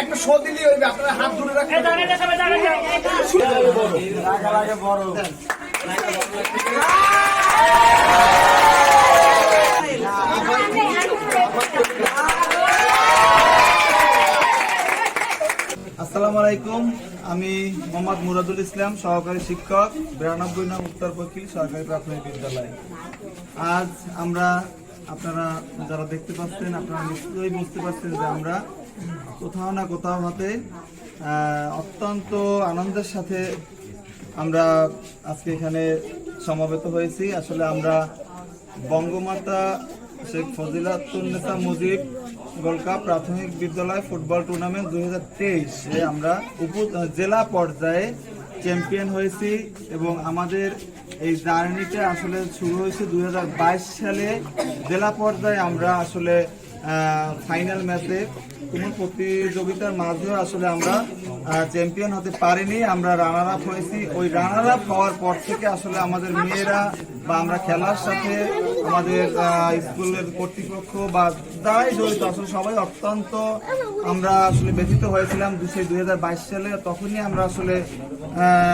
একটা শো দিলেই হইবে হাত ধরে রাখবেন আসসালামু আলাইকুম। আমি মোহাম্মদ মুরাদুল ইসলাম, সহকারী শিক্ষক, বিরানব্বই নং উত্তর পক্ষী সরকারি প্রাথমিক বিদ্যালয়। আজ আমরা আপনারা যারা দেখতে পাচ্ছেন, আপনারা নিশ্চয়ই বুঝতে পারছেন যে আমরা কোথাও না কোথাও হাতে অত্যন্ত আনন্দের সাথে আমরা আজকে এখানে সমবেত হয়েছি। আসলে আমরা বঙ্গমাতা শেখ ফজিলাতুন্নেসা মুজিব গোল্ড কাপ প্রাথমিক বিদ্যালয় ফুটবল টুর্নামেন্ট দুই হাজার তেইশে আমরা উপ জেলা পর্যায়ে চ্যাম্পিয়ন হয়েছি এবং আমাদের এই জার্নিটা আসলে শুরু হয়েছে দু হাজার বাইশ সালে। জেলা পর্যায়ে আমরা আসলে ফাইনাল ম্যাচে কোনো প্রতিযোগিতার মাঝেও আসলে আমরা চ্যাম্পিয়ন হতে পারিনি। আমরা রানার আপ হয়েছি। ওই রানার আপ হওয়ার পর থেকে আসলে আমাদের মেয়েরা বা আমরা খেলার সাথে আমাদের স্কুলের কর্তৃপক্ষ বা যারাই জড়িত আসলে সবাই অত্যন্ত আমরা আসলে ব্যথিত হয়েছিলাম সেই দুই হাজার বাইশ সালে। তখনই আমরা আসলে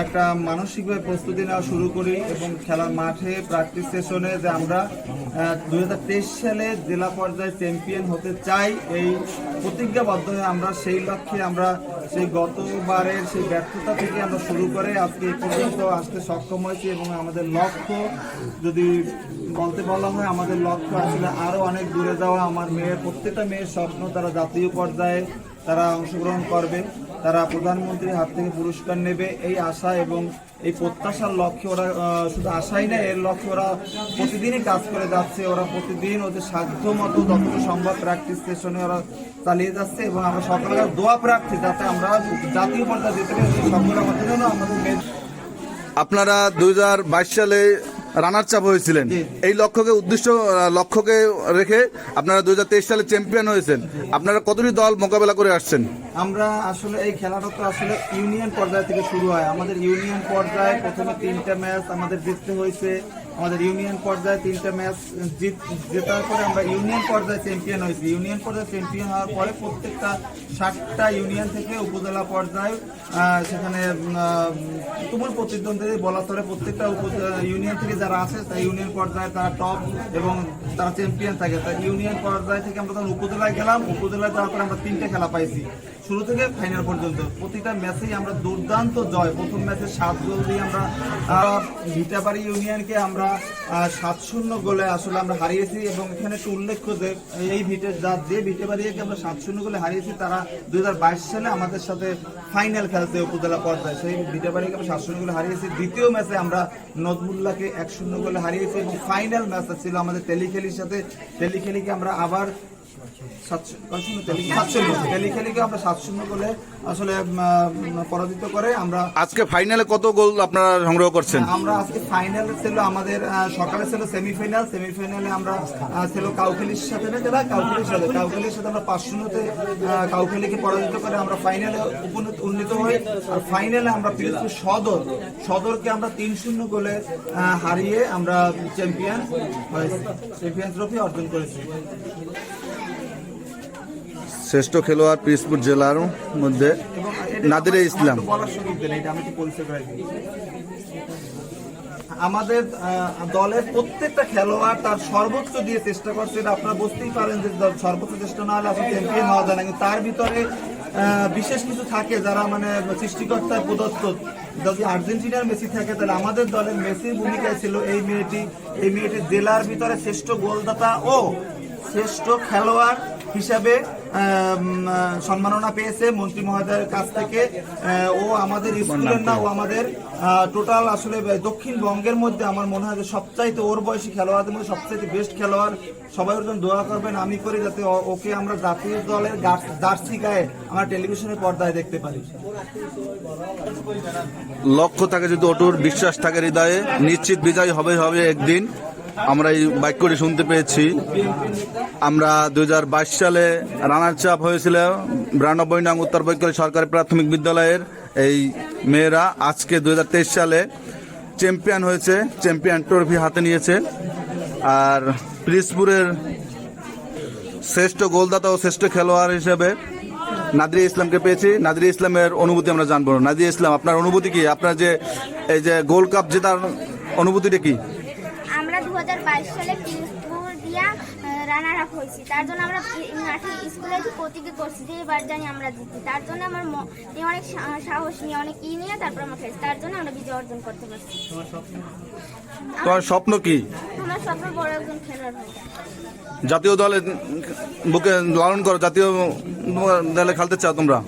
একটা মানসিকভাবে প্রস্তুতি নেওয়া শুরু করি এবং খেলার মাঠে প্র্যাকটিস সেশনে যে আমরা দু হাজার তেইশ সালে জেলা পর্যায়ে চ্যাম্পিয়ন হতে চাই, এই প্রতিজ্ঞাবদ্ধ হয়ে আমরা সেই লক্ষ্যে আমরা সেই গতবারের সেই ব্যর্থতা থেকে আমরা শুরু করে আজকে পর্যন্ত আসতে সক্ষম হয়েছি এবং আমাদের লক্ষ্য যদি বলতে বলা হয়, আমাদের লক্ষ্য আসলে আরও অনেক দূরে যাওয়া। আমার মেয়ের প্রত্যেকটা মেয়ের স্বপ্ন তারা জাতীয় পর্যায়ে তারা অংশগ্রহণ করবে, তারা প্রধানমন্ত্রীর হাত থেকে পুরস্কার নেবে। এই আশা এবং এই প্রত্যাশার লক্ষ্যে ওরা শুধু আশাই না, এর লক্ষ্যে ওরা প্রতিদিনই কাজ করে যাচ্ছে। ওরা প্রতিদিন ওদের সাধ্য মতো যতটুকু সম্ভব প্র্যাকটিস সেশনে ওরা চালিয়ে যাচ্ছে এবং আমরা সকলে দোয়া প্রার্থী যাতে আমরা জাতীয় পর্যায়ে যেতে পারি সকলে আমাদের জন্য আমাদের আপনারা দুই হাজার বাইশ সালে রানার চাপ হয়েছিলেন। এই লক্ষ্যকে উদ্দেশ্য লক্ষ্যকে রেখে আপনারা দুই হাজার তেইশ সালে চ্যাম্পিয়ন হয়েছেন। আপনারা কতটি দল মোকাবেলা করে আসছেন? আমরা আসলে এই খেলাটা তো আসলে ইউনিয়ন পর্যায় থেকে শুরু হয়। আমাদের ইউনিয়ন পর্যায়ে প্রথমে তিনটা ম্যাচ আমাদের জিততে হয়েছে। আমাদের ইউনিয়ন পর্যায়ে তিনটা ম্যাচ জিত, জেতার পরে আমরা ইউনিয়ন পর্যায়ে চ্যাম্পিয়ন হয়েছি। ইউনিয়ন পর্যায়ে চ্যাম্পিয়ন হওয়ার পরে প্রত্যেকটা ষাটটা ইউনিয়ন থেকে উপজেলা পর্যায়ে সেখানে তুমুল প্রতিদ্বন্দ্বী বলা চলে প্রত্যেকটা ইউনিয়ন থেকে যারা আছে তারা ইউনিয়ন পর্যায়ে তারা টপ এবং তারা চ্যাম্পিয়ন থাকে। তাই ইউনিয়ন পর্যায় থেকে আমরা তখন উপজেলায় গেলাম, উপজেলায় যাওয়ার পরে আমরা তিনটে খেলা পাইছি। শুরু থেকে ফাইনাল পর্যন্ত। প্রতিটা ম্যাচেই আমরা দুর্দান্ত জয়। প্রথম ম্যাচে সাত গোল দিয়ে আমরা ভিটাবাড়ি ইউনিয়নকে আমরা আহ, সাত শূন্য গোলে আসলে আমরা হারিয়েছি এবং এখানে একটু উল্লেখ্য যে এই ভিটে যা যে ভিটে বাড়িয়ে আমরা সাত শূন্য গোলে হারিয়েছি তারা দুই হাজার বাইশ সালে আমাদের সাথে ফাইনাল খেলতে উপজেলা পর্যায়ে। সেই ভিটে বাড়িকে আমরা সাত শূন্য গোলে হারিয়েছি। দ্বিতীয় ম্যাচে আমরা নজমুল্লাহকে এক শূন্য গোলে হারিয়েছি এবং ফাইনাল ম্যাচটা ছিল আমাদের টেলিখেলির সাথে। টেলিখেলিকে আমরা আবার আজকে ফাইনালে কত গোল আপনারা সংগ্রহ করছেন? আমরা আজকে ফাইনাল ছিল আমাদের সকালে ছিল সেমিফাইনাল সেমিফাইনালে আমরা ছিল কাউখালির সাথে, না যারা? কাউখালির সাথে। কাউখালির সাথে আমরা পাঁচ শূন্যতে কাউখালিকে পরাজিত করে আমরা ফাইনালে উপনীত, উন্নীত হই। আর ফাইনালে আমরা পিরোজপুর সদর। সদরকে আমরা তিন শূন্য গোলে হারিয়ে আমরা চ্যাম্পিয়ন চ্যাম্পিয়ন ট্রফি অর্জন করেছি। শ্রেষ্ঠ খেলোয়াড় পিরোজপুর জেলার মধ্যে নাদিরে ইসলাম। আমাদের দলের প্রত্যেকটা খেলোয়াড় তার সর্বোচ্চ দিয়ে চেষ্টা করছে, এটা আপনারা বুঝতেই পারেন যে সর্বোচ্চ চেষ্টা না হলে আসলে চ্যাম্পিয়ন হওয়া যায় না। কিন্তু তার ভিতরে বিশেষ কিছু থাকে যারা মানে সৃষ্টিকর্তার প্রদত্ত। যদি আর্জেন্টিনার মেসি থাকে, তাহলে আমাদের দলের মেসির ভূমিকায় ছিল এই মেয়েটি। এই মেয়েটি জেলার ভিতরে শ্রেষ্ঠ গোলদাতা ও শ্রেষ্ঠ খেলোয়াড় হিসাবে সম্মাননা পেয়েছে মন্ত্রী মহোদয়ের কাছ থেকে। ও আমাদের স্কুলের না ও আমাদের টোটাল আসলে দক্ষিণবঙ্গের মধ্যে আমার মনে হয় যে সবচাইতে ওর বয়সী খেলোয়াড়দের মধ্যে সবচাইতে বেস্ট খেলোয়াড়। সবাই ওর জন্য দোয়া করবেন আমি করি যাতে ওকে আমরা জাতীয় দলের জার্সি গায়ে আমরা টেলিভিশনের পর্দায় দেখতে পারি। লক্ষ্য থাকে যদি অটুট বিশ্বাস থাকে হৃদয়ে নিশ্চিত বিজয় হবে হবে একদিন। আমরা এই বাক্যটি শুনতে পেয়েছি। আমরা দু হাজার বাইশ সালে রানার চাপ হয়েছিল বিরানব্বই নং উত্তর বৈকল সরকারি প্রাথমিক বিদ্যালয়ের এই মেয়েরা আজকে দু হাজার তেইশ সালে চ্যাম্পিয়ন হয়েছে চ্যাম্পিয়ন ট্রফি হাতে নিয়েছে। আর পিরিজপুরের শ্রেষ্ঠ গোলদাতা ও শ্রেষ্ঠ খেলোয়াড় হিসেবে নাদির ইসলামকে পেয়েছি। নাদির ইসলামের অনুভূতি আমরা জানব। নাদির ইসলাম, আপনার অনুভূতি কি? আপনার যে এই যে গোল্ড কাপ জেতার অনুভূতিটা কি? সালে পিরোজপুর দিয়া রানার আপ হয়েছি। তার জন্য আমরা মাঠে স্কুলে প্রতিজ্ঞা করছি যে এবার জানি আমরা জিতি তার জন্য আমার ম- নিয়ে অনেক সা- সাহস নিয়ে অনেক ই নিয়ে তারপর আমরা খেয়েছি তার জন্য আমরা বিজয় অর্জন করতে পারছি। তোমার স্বপ্ন? কি? আমার স্বপ্ন বড় একজন খেলোয়াড় জাতীয় দলে বুকে লালন করো জাতীয় দলে খেলতে চাও তোমরা?